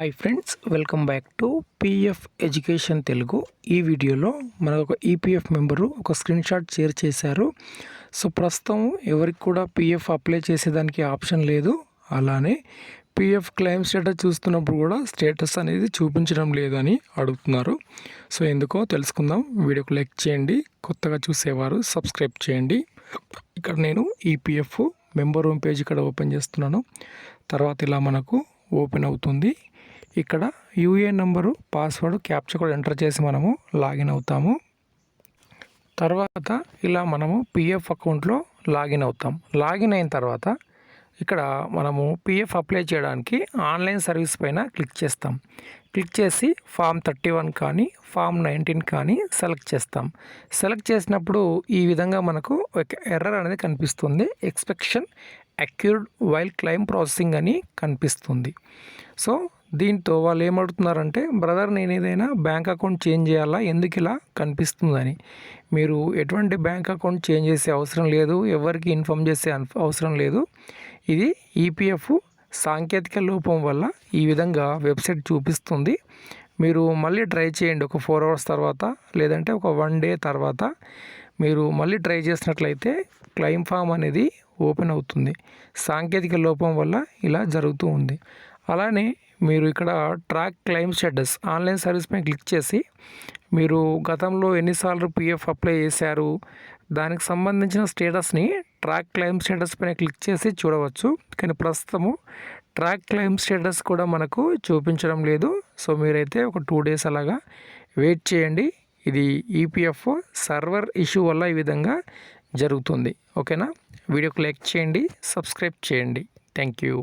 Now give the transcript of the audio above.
Hi friends welcome back to PF education Telugu ఈ వీడియోలో మనకు ఒక ఈపీఎఫ్ మెంబరు ఒక స్క్రీన్ షాట్ షేర్ చేశారు. సో ప్రస్తుతం ఎవరికి కూడా పిఎఫ్ అప్లై చేసేదానికి ఆప్షన్ లేదు. అలానే పిఎఫ్ క్లెయిమ్ స్టేటస్ చూస్తున్నప్పుడు కూడా స్టేటస్ అనేది చూపించడం లేదని అడుగుతున్నారు. సో ఎందుకో తెలుసుకుందాం. వీడియోకు లైక్ చేయండి. కొత్తగా చూసేవారు సబ్స్క్రైబ్ చేయండి. ఇక్కడ నేను ఈపీఎఫ్ మెంబర్ హోమ్ పేజ్ ఇక్కడ ఓపెన్ చేస్తున్నాను. తర్వాత ఇలా మనకు ఓపెన్ అవుతుంది. ఇక్కడ యూఏఎన్ నంబరు పాస్వర్డ్ క్యాప్చర్ కూడా ఎంటర్ చేసి మనము లాగిన్ అవుతాము. తర్వాత ఇలా మనము పిఎఫ్ అకౌంట్లో లాగిన్ అవుతాం. లాగిన్ అయిన తర్వాత ఇక్కడ మనము పిఎఫ్ అప్లై చేయడానికి ఆన్లైన్ సర్వీస్ పైన క్లిక్ చేస్తాం. క్లిక్ చేసి ఫామ్ థర్టీ వన్ కానీ ఫామ్ నైన్టీన్ కానీ సెలెక్ట్ చేస్తాం. సెలెక్ట్ చేసినప్పుడు ఈ విధంగా మనకు ఒక ఎర్రర్ అనేది కనిపిస్తుంది. Exception occurred while claim processing అని కనిపిస్తుంది. సో దీంతో వాళ్ళు ఏమడుగుతున్నారంటే బ్రదర్ నేను ఏదైనా బ్యాంక్ అకౌంట్ చేంజ్ చేయాలా? ఎందుకు ఇలా కనిపిస్తుందని? మీరు ఎటువంటి బ్యాంక్ అకౌంట్ చేంజ్ చేసే అవసరం లేదు ఎవరికి ఇన్ఫామ్ చేసే అవసరం లేదు. ఇది ఈపీఎఫ్ సాంకేతిక లోపం వల్ల ఈ విధంగా వెబ్సైట్ చూపిస్తుంది. మీరు మళ్ళీ ట్రై చేయండి ఒక ఫోర్ అవర్స్ తర్వాత లేదంటే ఒక వన్ డే తర్వాత. మీరు మళ్ళీ ట్రై చేసినట్లయితే క్లెయిమ్ ఫామ్ అనేది ఓపెన్ అవుతుంది. సాంకేతిక లోపం వల్ల ఇలా జరుగుతూ ఉంది. అలానే మీరు ఇక్కడ track claim status online service పైన క్లిక్ చేసి మీరు గతంలో ఎన్నిసార్లు పిఎఫ్ అప్లై చేశారు దానికి సంబంధించిన స్టేటస్ని ట్రాక్ క్లెయిమ్ స్టేటస్ పైన క్లిక్ చేసి చూడవచ్చు. కానీ ప్రస్తుతము ట్రాక్ క్లెయిమ్ స్టేటస్ కూడా మనకు చూపించడం లేదు. సో మీరైతే ఒక టూ డేస్ అలాగా వెయిట్ చేయండి. ఇది ఈపీఎఫ్ సర్వర్ ఇష్యూ వల్ల ఈ విధంగా జరుగుతుంది. ఓకేనా? వీడియోకి లైక్ చేయండి సబ్స్క్రైబ్ చేయండి. Thank you.